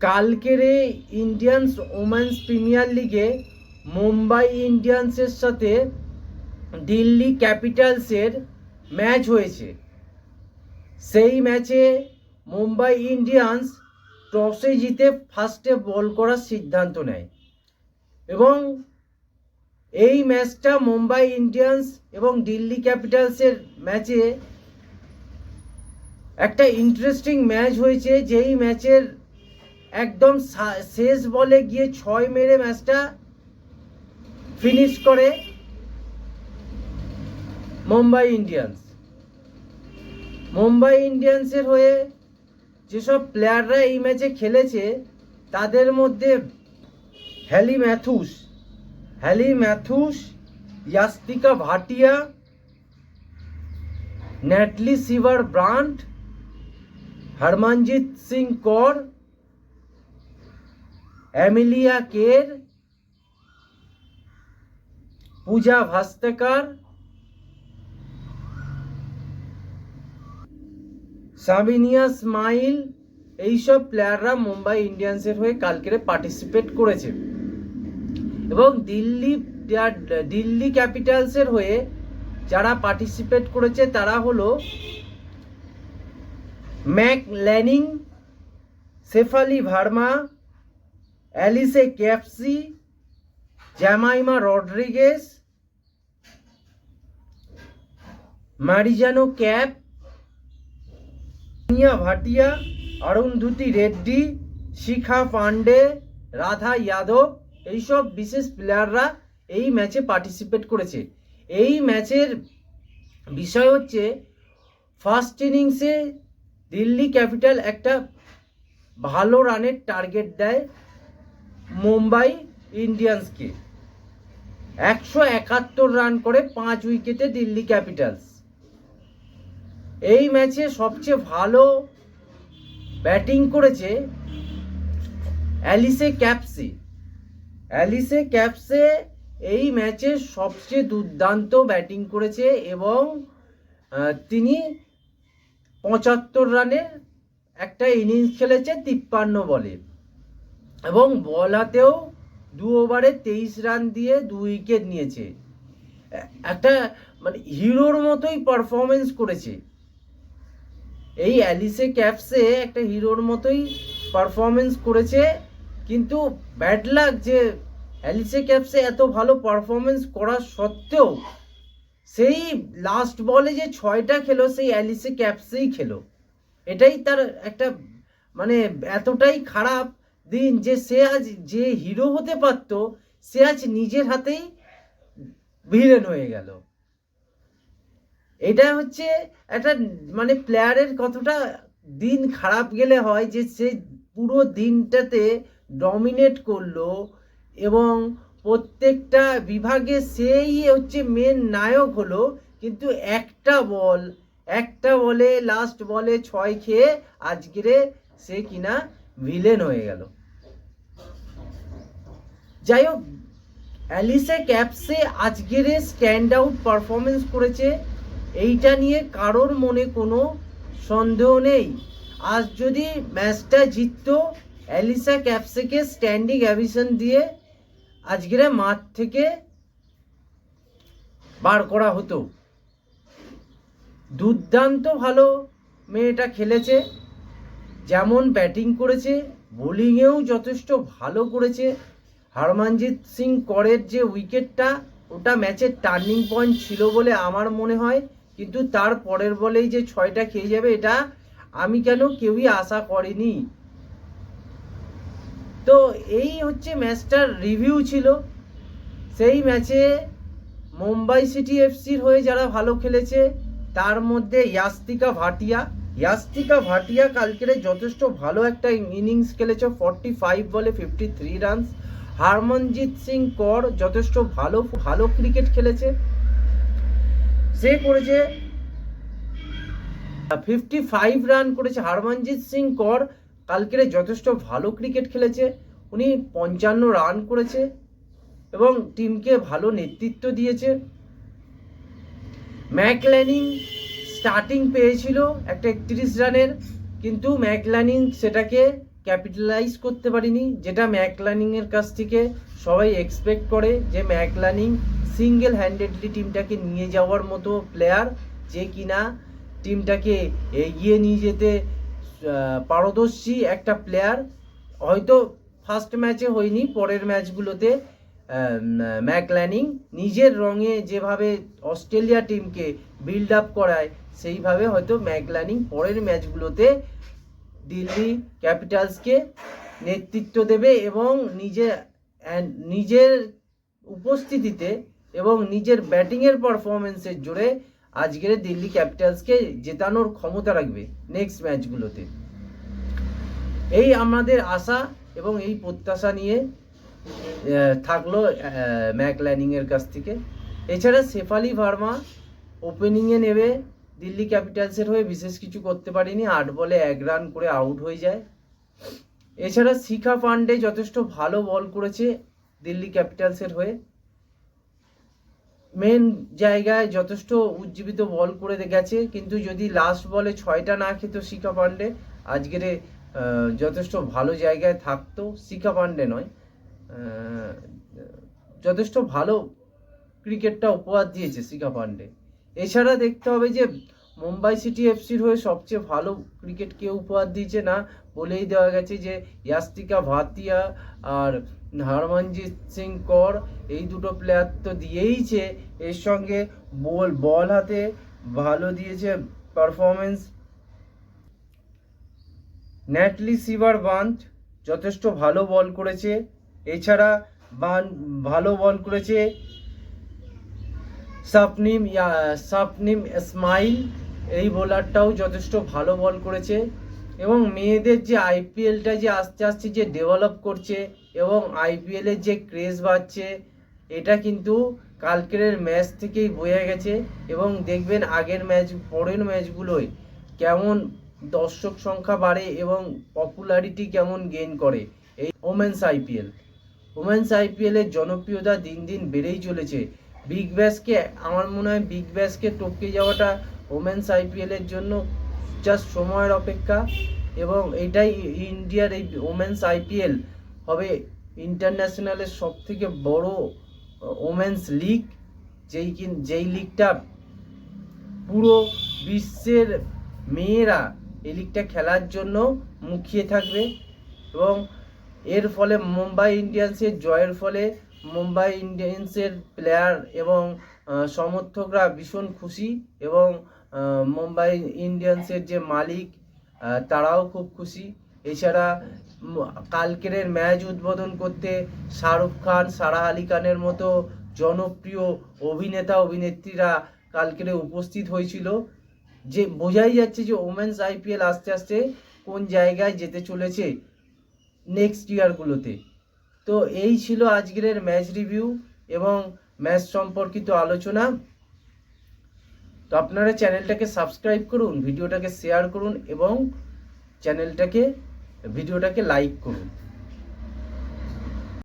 কালকের এই Indians women's premier লিগে মুম্বাই ইন্ডিয়ান্সের সাথে দিল্লি ক্যাপিটালসের ম্যাচ হয়েছে। সেই ম্যাচে মুম্বাই ইন্ডিয়ান্স টসে জিতে ফার্স্টে বল করার সিদ্ধান্ত নেয় এবং এই ম্যাচটা মুম্বাই ইন্ডিয়ান্স এবং দিল্লি ক্যাপিটালসের ম্যাচে একটা ইন্টারেস্টিং ম্যাচ হয়েছে, যেই ম্যাচের একদম শেষ বলে গিয়ে ছয় মেরে ম্যাচটা ফিনিশ করে মুম্বাই ইন্ডিয়ান্স। মুম্বাই ইন্ডিয়ান্সের হয়ে যেসব প্লেয়াররা এই ম্যাচে খেলেছে, তাদের মধ্যে Hayley Matthews Hayley Matthews, Yastika Bhatia Natalie Sciver Brunt, Harmanjit Singh Kaur Amelia Kerr পূজা ভাস্তেকার সাবিনিয়া স্মাইল এইসব প্লেয়াররা মুম্বাই ইন্ডিয়ান্সের হয়ে কালকের পার্টিসিপেট করেছে। এবং দিল্লি দিল্লি ক্যাপিটালসের হয়ে যারা পার্টিসিপেট করেছে তারা হলো Meg Lanning Shafali Verma Alice Capsey, Jemimah Rodrigues, Marizanne Kapp নিয়া ভাটিয়া, অরুন্ধতি রেড্ডি, শিখা পান্ডে রাধা যাদব, এইসব বিশেষ প্লেয়াররা এই ম্যাচে পার্টিসিপেট করেছে। এই ম্যাচের বিষয় হচ্ছে ফার্স্ট ইনিংসে দিল্লি ক্যাপিটাল একটা ভালো রানের টার্গেট দেয়। মুম্বাই ইন্ডিয়ান্সকে একশো একাত্তর রান করে পাঁচ উইকেটে দিল্লি ক্যাপিটালস। এই ম্যাচে সবচেয়ে ভালো ব্যাটিং করেছে অ্যালিসে ক্যাপসে। অ্যালিসে ক্যাপসে এই ম্যাচে সবচেয়ে দুর্দান্ত ব্যাটিং করেছে এবং তিনি পঁচাত্তর রানের একটা ইনিংস খেলেছে তিপ্পান্ন বলে। এবং বল হাতেও দু ওভারে তেইশ রান দিয়ে দু উইকেট নিয়েছে। একটা মানে হিরোর মতোই পারফরমেন্স করেছে। এই অ্যালিসে ক্যাপসে একটা হিরোর মতোই পারফরমেন্স করেছে, কিন্তু ব্যাড লাক যে অ্যালিসে ক্যাপসে এত ভালো পারফরমেন্স করা সত্ত্বেও সেই লাস্ট বলে যে ছয়টা খেলো, সেই অ্যালিসে ক্যাপসেই খেলো। এটাই তার একটা মানে এতটাই খারাপ দিন যে সে আজ যে হিরো হতে পারত, সে আজ নিজের হাতেই ভিলেন হয়ে গেল। এটা হচ্ছে একটা মানে প্লেয়ারের কতটা দিন খারাপ গেলে হয় যে সে পুরো দিনটাতে ডমিনেট করল এবং প্রত্যেকটা বিভাগে সেই হচ্ছে মেন নায়ক হলো, কিন্তু একটা বল, একটা বলে লাস্ট বলে ছয় খেয়ে আজকেরে সে কিনা ভিলেন হয়ে গেল। যাই হোক অ্যালিসে ক্যাপসে আজকের স্ট্যান্ড আউট পারফরমেন্স করেছে। এইটা নিয়ে কারোর মনে কোনো সন্দেহ নেই। আজ যদি ম্যাচটা জিততো, অ্যালিসা ক্যাপসেকে স্ট্যান্ডিং অ্যাভিশন দিয়ে আজকের মাঠ থেকে বার করা হতো। দুর্দান্ত ভালো মেয়েটা খেলেছে। যেমন ব্যাটিং করেছে, বোলিংয়েও যথেষ্ট ভালো করেছে। হরমনজিৎ সিং করের যে উইকেটটা, ওটা ম্যাচের টার্নিং পয়েন্ট ছিল বলে আমার মনে হয়। কিন্তু তার পরের বলেই যে ছয়টা খেয়ে যাবে, এটা আমি কেন কেউই আশা করিনি। তো এই হচ্ছে ম্যাচটার রিভিউ ছিল। সেই ম্যাচে মুম্বাই সিটি এফসির হয়ে যারা ভালো খেলেছে, তার মধ্যে ইয়াস্তিকা ভাটিয়া। ইয়াস্তিকা ভাটিয়া কালকের যথেষ্ট ভালো একটা ইনিংস খেলেছে ফর্টি ফাইভ বলে fifty three runs Harmanpreet Singh Kaur যথেষ্ট ভালো ভালো ক্রিকেট খেলেছে। সে করেছে ফিফটি ফাইভ রান করেছে। হারমনজিৎ সিং কর কালকের যথেষ্ট ভালো ক্রিকেট খেলেছে। উনি পঞ্চান্ন রান করেছে এবং টিমকে ভালো নেতৃত্ব দিয়েছে। ম্যাকল্যানিং স্টার্টিং পেয়েছিল একটা একত্রিশ রানের, কিন্তু ম্যাকল্যানিং সেটাকে ক্যাপিটালাইজ করতে পারিনি, যেটা ম্যাকলানিংয়ের কাছ থেকে সবাই এক্সপেক্ট করে যে ম্যাকলানিং সিঙ্গেল হ্যান্ডেডলি টিমটাকে নিয়ে যাওয়ার মতো প্লেয়ার যে কিনা টিমটাকে এগিয়ে নিয়ে যেতে পারদর্শী একটা প্লেয়ার হয়তো ফার্স্ট ম্যাচে হয়নি, পরের ম্যাচগুলোতে ম্যাকল্যানিং নিজের রঙে যেভাবে অস্ট্রেলিয়া টিমকে বিল্ড আপ করায়। সেইভাবে হয়তো ম্যাকল্যানিং পরের ম্যাচগুলোতে দিল্লি ক্যাপিটালসকে নেতৃত্ব দেবে এবং নিজে নিজের উপস্থিতিতে এবং নিজের ব্যাটিংয়ের পারফরমেন্সের জোরে আজকের দিল্লি ক্যাপিটালসকে জেতানোর ক্ষমতা রাখবে নেক্সট ম্যাচগুলোতে। এই আমাদের আশা এবং এই প্রত্যাশা নিয়ে থাকল ম্যাকল্যানিংয়ের কাছ থেকে। এছাড়া শেফালি ভার্মা ওপেনিংয়ে নেবে, দিল্লি ক্যাপিটালসের হয়ে বিশেষ কিছু করতে পারিনি, আট বলে এক রান করে আউট হয়ে যায়। এছাড়া শিখা পান্ডে যথেষ্ট ভালো বল করেছে দিল্লি ক্যাপিটালসের হয়ে। মেন জায়গায় যথেষ্ট উজ্জীবিত বল করে গেছে, কিন্তু যদি লাস্ট বলে ছয়টা না খেত শিখা পান্ডে আজকের যথেষ্ট ভালো জায়গায় থাকতো শিখা পান্ডে নয়। যথেষ্ট ভালো ক্রিকেটটা উপহার দিয়েছে শিখা পান্ডে এছাড়া দেখতে হবে যে মুম্বাই সিটি এফসির হয়ে সবচেয়ে ভালো ক্রিকেট কে উপহার দিয়েছে না বলেই দেওয়া গেছে যে ইয়াস্তিকা ভাতিয়া আর হরমনজিৎ সিং কর, এই দুটো প্লেয়ার তো দিয়েইছে এর সঙ্গে বল বল হাতে ভালো দিয়েছে পারফরমেন্স ন্যাটলি সিভার বান্ট যথেষ্ট ভালো বল করেছে। এছাড়া বান ভালো বল করেছে সাপনিম সাপনিম ইসমাইল, এই বোলারটাও যথেষ্ট ভালো বল করেছে এবং মেয়েদের যে আইপিএলটা যে আস্তে আস্তে যে ডেভেলপ করছে এবং আইপিএলের যে ক্রেজ বাড়ছে, এটা কিন্তু কালকের ম্যাচ থেকেই বোঝা গেছে এবং দেখবেন আগের ম্যাচ পরের ম্যাচগুলোয় কেমন দর্শক সংখ্যা বাড়ে এবং পপুলারিটি কেমন গেইন করে এই ওমেন্স আইপিএল ওমেন্স আইপিএলের জনপ্রিয়তা দিন দিন বেড়েই চলেছে। বিগ ব্যাসকে আমার মনে হয় বিগ ব্যাসকে টপকে যাওয়াটা ওমেন্স আইপিএলের জন্য জাস্ট সময়ের অপেক্ষা এবং এটাই ইন্ডিয়ার এই ওমেন্স আইপিএল হবে ইন্টারন্যাশনালের সব থেকে বড় ওমেন্স লিগ যেই কিন, যেই লিগটা পুরো বিশ্বের মেয়েরা এই লিগটা খেলার জন্য মুখিয়ে থাকবে এবং এর ফলে মুম্বাই ইন্ডিয়ান্সের জয়ের ফলে মুম্বাই ইন্ডিয়ান্সের প্লেয়ার এবং সমর্থকরা ভীষণ খুশি এবং মুম্বাই ইন্ডিয়ান্সের যে মালিক তারাও খুব খুশি। এছাড়া কালকের ম্যাচ উদ্বোধন করতে শাহরুখ খান, সারা আলি খানের মতো জনপ্রিয় অভিনেতা, অভিনেত্রীরা কালকেরে উপস্থিত হয়েছিল। যে, বোঝাই যাচ্ছে যে, ওমেন্স আইপিএল আস্তে আস্তে কোন জায়গায় যেতে চলেছে নেক্সট ইয়ারগুলোতে তো এই ছিল আজকের ম্যাচ রিভিউ এবং ম্যাচ সম্পর্কিত আলোচনা। তো আপনারা চ্যানেলটাকে সাবস্ক্রাইব করুন, ভিডিওটাকে শেয়ার করুন এবং চ্যানেলটাকে, ভিডিওটাকে লাইক করুন।